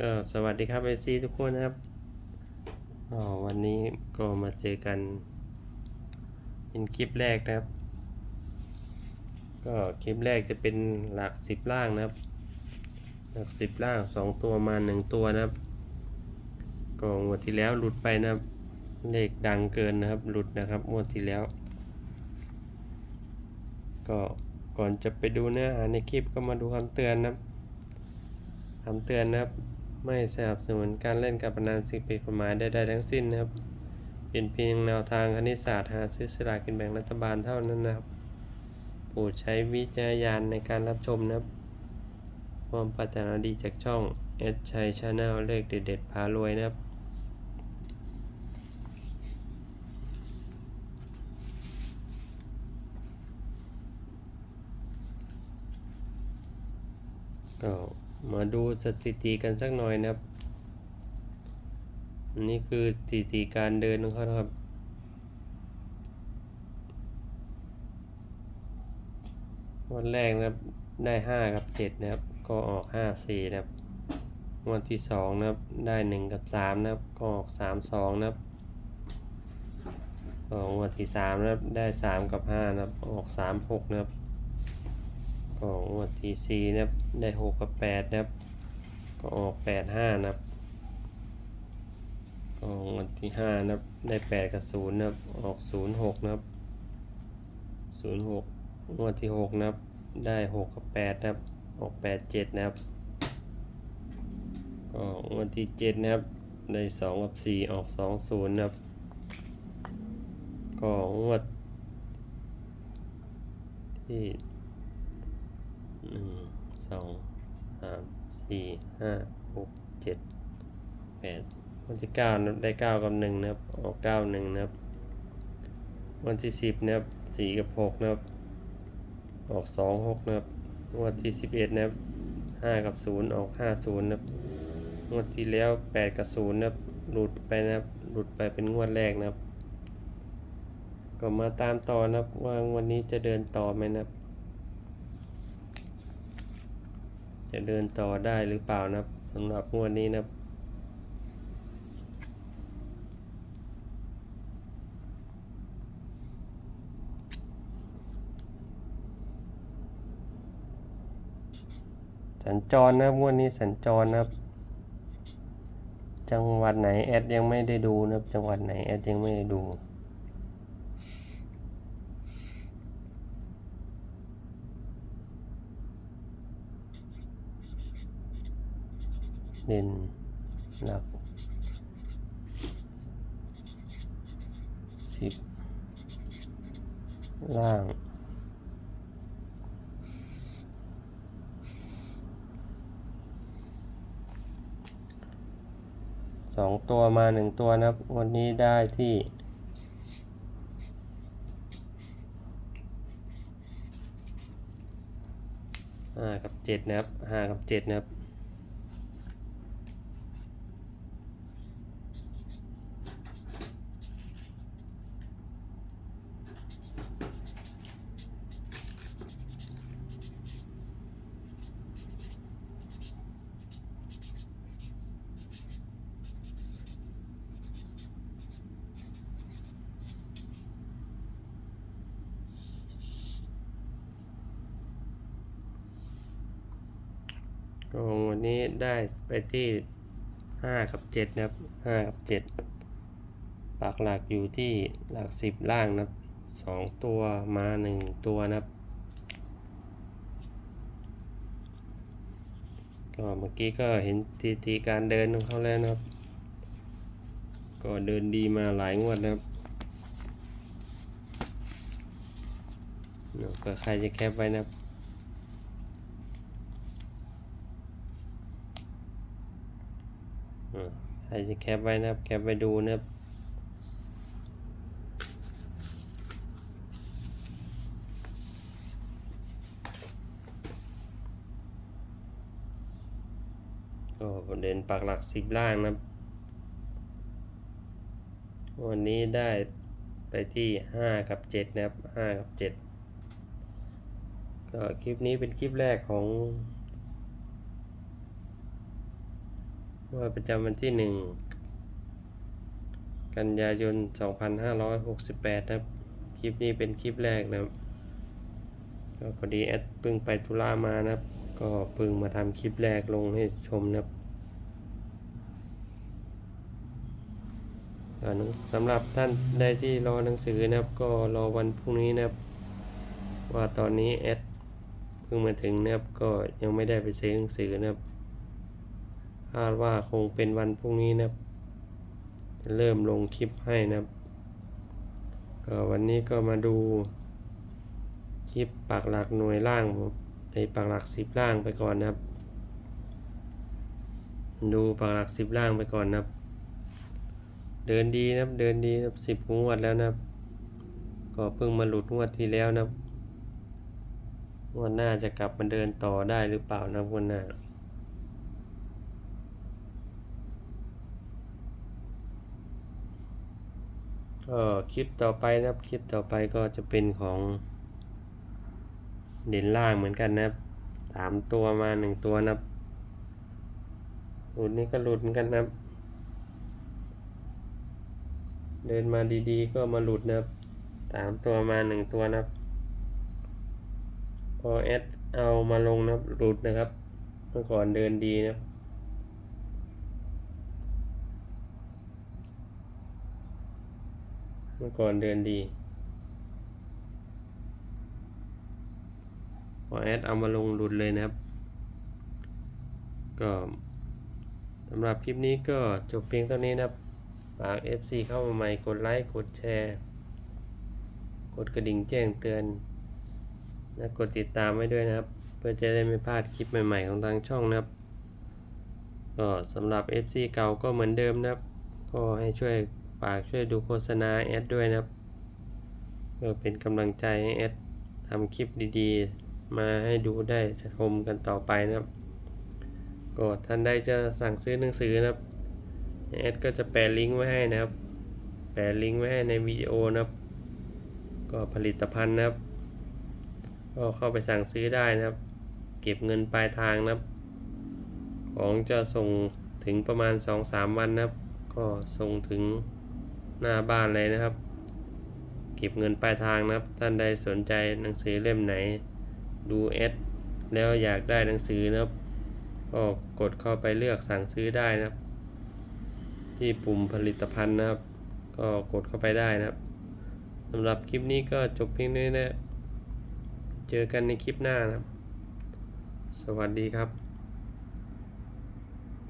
ก็สวัสดีครับเอซีทุกคนนะครับอ๋อวันนี้ก็มาเจอกันเป็นคลิปแรกนะครับ ก็คลิปแรกจะเป็นหลักสิบล่างนะครับ หลักสิบล่างสองตัวมาหนึ่งตัวนะครับก็งวดที่แล้วหลุดไปนะครับเลขดังเกินนะครับ หลุดนะครับงวดที่แล้ว ก็ก่อนจะไปดูเนื้อหาในคลิปก็มาดูคำเตือนนะครับคำเตือนนะครับ ไม่สนับสนุนการเล่นการพนันสิ่งผิดกฎหมายใดๆทั้งสิ้นนะครับ เป็นเพียงแนวทางคณิตศาสตร์หาซื้อสลากกินแบ่งรัฐบาลเท่านั้นนะครับโปรดใช้วิจารณญาณในการรับชมนะครับ ความปรารถนาดีจากช่องเอชชัยชาแนลเลขเด็ดๆพารวยนะครับก็ มาดูสถิติกันสักหน่อยนะครับนนี้คือสถิติการเดินของเขาครับ วันแรกนะครับได้ห้ากับเจ็ดนะครับ ก็ออกห้าสี่นะครับ วันที่สองนะครับได้หนึ่งกับสามนะครับ ก็ออกสามสองนะครับวันที่สามนะครับได้สามกับห้านะครับ ออกสามหกนะครับ ก็งวดที่สี่นะครับ ได้หกกับแปดนะครับ ก็ออกแปดห้านะครับก็งวดที่ห้านะครับ ได้แปดกับศูนย์นะครับ ออกศูนย์หกนะครับศูนย์หกงวดที่หกนะครับ ได้หกกับแปดนะครับ ออกแปดเจ็ดนะครับ ก็งวดที่เจ็ดนะครับ ได้สองกับสี่ออกสองศูนย์นะครับ ก็งวดที่ สองสามสี่ห้าหกเจ็ดแปดวันที่เก้านับได้เก้ากับหนึ่งนะครับออกเก้าหนึ่งนะครับ วันที่สิบนะครับสี่กับหกนะครับ ออกสองหกนะครับ วันที่สิบเอ็ดนะครับห้ากับศูนย์ออกห้าศูนย์นะครับงวดที่แล้วแปดกับศูนย์นะครับหลุดไปนะครับหลุดไปเป็นงวดแรกนะครับ ก็มาตามต่อนะครับว่าวันนี้จะเดินต่อไหมนะครับ จะเดินต่อได้หรือเปล่านะครับสำหรับงวดนี้นะครับสัญจรนะครับงวดนี้สัญจรนะครับ จังหวัดไหนแอดยังไม่ได้ดูนะครับ จังหวัดไหนแอดยังไม่ได้ดู เด่นหลักสิบล่างสองตัวมาหนึ่งตัวนะครับวันนี้ได้ที่ห้ากับเจ็ดนะครับห้ากับเจ็ดนะครับ ก็วันนี้ได้ไปที่ห้ากับเจ็ดนะครับห้ากับเจ็ดปักหลักอยู่ที่หลักสิบล่างนะครับสองตัวมาหนึ่งตัวนะครับก็เมื่อกี้ก็เห็นทีทีการเดินของเขาแล้วนะครับ ก็เดินดีมาหลายงวดนะครับเดี๋ยวก็ใครจะแคปไว้นะครับ อ่า ใครจะแคปไว้นะครับ แคปไว้ดูนะครับก็ประเด็นปักหลักสิบล่างนะวันนี้ได้ไปที่ห้ากับเจ็ดนะครับห้ากับเจ็ดก็คลิปนี้เป็นคลิปแรกของ ว่าประจำวันที่หนึ่งกันยายน 2568 นะครับ คลิปนี้เป็นคลิปแรกนะครับ ก็พอดีแอดเพิ่งไปธุระมานะครับ ก็เพิ่งมาทำคลิปแรกลงให้ชมนะครับสำหรับท่านใดที่รอหนังสือนะครับ ก็รอวันพรุ่งนี้นะครับ ว่าตอนนี้แอดเพิ่งมาถึงนะครับ ก็ยังไม่ได้ไปซื้อหนังสือนะครับาดว่าคงเป็นวันพรุ่งนี้นะครับจะเริ่มลงคลิปให้นะครับก็วันนี้ก็มาดูคลิปปากหลักหน่วยล่างไอปากหลักสิบล่างไปก่อนนะครับ ดูปากหลักสิบล่างไปก่อนนะครับ เดินดีนะครับเดินดีนะครับสิบงวดแล้วนะครับ ก็เพิ่งมาหลุดงวดที่แล้วนะครับงวดหน้าจะกลับมาเดินต่อได้หรือเปล่านะครับงวดหน้า ก็คลิปต่อไปนะครับคลิปต่อไปก็จะเป็นของเด่นล่างเหมือนกันนะครับสามตัวมาหนึ่งตัวนะครับหลุดนี่ก็หลุดเหมือนกันนะครับ เดินมาดีๆ ก็มาหลุดนะครับสามตัวมาหนึ่งตัวนะครับ พอแอดเอามาลงนะครับหลุดนะครับ เมื่อก่อนเดินดีนะครับ เมื่อก่อนเดินดี พอแอดเอามาลงหลุดเลยนะครับ ก็สำหรับคลิปนี้ก็จบเพียงเท่านี้นะครับฝาก FC เข้ามาใหม่กดไลค์กดแชร์ กดกระดิ่งแจ้งเตือนและกดติดตามไว้ด้วยนะครับ เพื่อจะได้ไม่พลาดคลิปใหม่ๆของทางช่องนะครับ ก็สำหรับ FC เก่าก็เหมือนเดิมนะครับ ก็ให้ช่วย ฝากช่วยดูโฆษณาแอดด้วยนะครับเพื่อเป็นกำลังใจให้แอดทำคลิปดีๆ มาให้ดูได้ชมกันต่อไปนะครับก็ท่านใดจะสั่งซื้อหนังสือนะครับแอดก็จะแปะลิงก์ไว้ให้นะครับ แปะลิงก์ไว้ให้ในวิดีโอนะครับ ก็ผลิตภัณฑ์นะครับ ก็เข้าไปสั่งซื้อได้นะครับ เก็บเงินปลายทางนะครับ ของจะส่งถึงประมาณ 2-3 วันนะครับ ก็ส่งถึง หน้าบ้านเลยนะครับ เก็บเงินปลายทางนะครับ ท่านใดสนใจหนังสือเล่มไหน ดูแอดแล้วอยากได้หนังสือนะครับ ก็กดเข้าไปเลือกสั่งซื้อได้นะครับ ที่ปุ่มผลิตภัณฑ์นะครับ ก็กดเข้าไปได้นะครับสำหรับคลิปนี้ก็จบเพียงเท่านี้นะ เจอกันในคลิปหน้านะครับ สวัสดีครับ